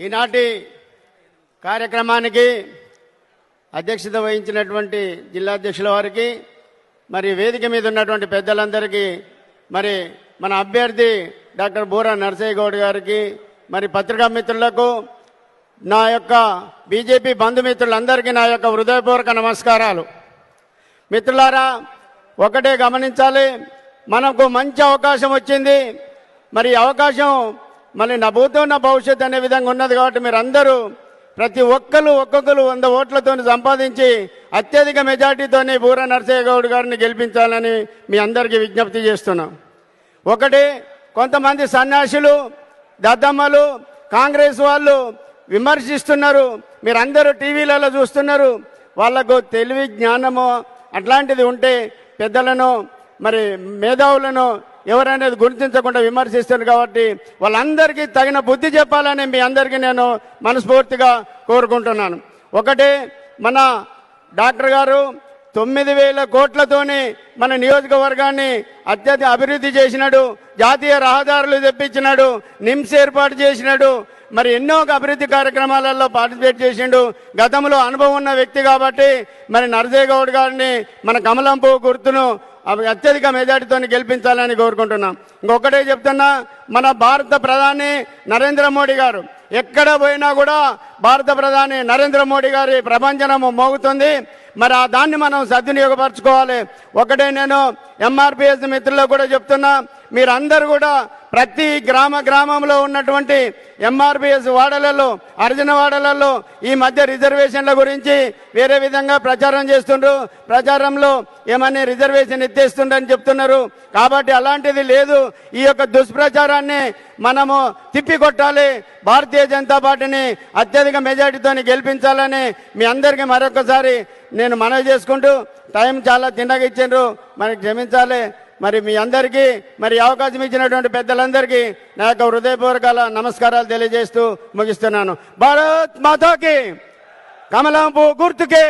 ఈనాటి కార్యక్రమానికి అధ్యక్షత వహించినటువంటి జిల్లా అధ్యక్షుల వారికి మరి వేదిక మీద ఉన్నటువంటి పెద్దలందరికీ మరి మన అభ్యర్థి డాక్టర్ బూరా నరసయ్య గౌడ్ గారికి మరి పత్రికా మిత్రులకు నా యొక్క బీజేపీ బంధుమిత్రులందరికీ నా యొక్క హృదయపూర్వక నమస్కారాలు. మిత్రులారా ఒకటే గమనించాలి మనకు మంచి అవకాశం వచ్చింది మరి అవకాశం మరి నా భూతం నా భవిష్యత్ అనే విధంగా ఉన్నది కాబట్టి మీరు అందరూ ప్రతి ఒక్కరు ఒక్కొక్కరు వంద ఓట్లతో సంపాదించి అత్యధిక మెజార్టీతోని బూర నరసయ్య గౌడ్ గారిని గెలిపించాలని మీ అందరికీ విజ్ఞప్తి చేస్తున్నాం. ఒకటి కొంతమంది సన్యాసులు దద్దమ్మలు కాంగ్రెస్ వాళ్ళు విమర్శిస్తున్నారు. మీరందరూ టీవీలలో చూస్తున్నారు. వాళ్ళకు తెలివి జ్ఞానము అట్లాంటిది ఉంటే పెద్దలను మరి మేధావులను ఎవరనేది గుర్తించకుండా విమర్శిస్తారు కాబట్టి వాళ్ళందరికీ తగిన బుద్ధి చెప్పాలని మీ అందరికీ నేను మనస్ఫూర్తిగా కోరుకుంటున్నాను. ఒకటి మన డాక్టర్ గారు తొమ్మిది వేల కోట్లతోని మన నియోజకవర్గాన్ని అత్యధిక అభివృద్ధి చేసినాడు జాతీయ రహదారులు తెప్పించినాడు నిమ్స్ ఏర్పాటు చేసినాడు మరి ఎన్నో అభివృద్ధి కార్యక్రమాలలో పార్టిసిపేట్ చేసిండు. గతంలో అనుభవం ఉన్న వ్యక్తి కాబట్టి మరి నరసేగౌడ్ గౌడ్ గారిని మన కమలంపు గుర్తును అత్యధిక మెజార్టీతో గెలిపించాలని కోరుకుంటున్నాం. ఇంకొకటే చెప్తున్నా మన భారత ప్రధాని నరేంద్ర మోడీ గారు ఎక్కడ పోయినా కూడా భారత ప్రధాని నరేంద్ర మోడీ గారి ప్రపంచనము మోగుతుంది. మరి ఆ దాన్ని మనం సద్వినియోగపరచుకోవాలి. ఒకటే నేను ఎంఆర్పిఎస్ మిత్రులకు కూడా చెప్తున్నా మీరందరూ కూడా ప్రతి గ్రామ గ్రామంలో ఉన్నటువంటి ఎంఆర్పిఎస్ వాడలలో అర్జున వాడలలో ఈ మధ్య రిజర్వేషన్ల గురించి వేరే విధంగా ప్రచారం చేస్తుండ్రు. ప్రచారంలో ఏమని రిజర్వేషన్ ఎత్తేస్తుండని చెప్తున్నారు. కాబట్టి అలాంటిది లేదు. ఈ యొక్క దుష్ప్రచారాన్ని మనము తిప్పికొట్టాలి. భారతీయ జనతా పార్టీని అత్యధిక మెజార్టీతో గెలిపించాలని మీ అందరికీ మరొకసారి నేను మనవి చేసుకుంటూ టైం చాలా తిన్నగిచ్చిండ్రు మనకి క్షమించాలి. మరి మీ అందరికీ మరి అవకాశం ఇచ్చినటువంటి పెద్దలందరికీ నా యొక్క హృదయపూర్వకాల నమస్కారాలు తెలియజేస్తూ ముగిస్తున్నాను. భారత్ మాతాకి కమలాంపు గుర్తుకే.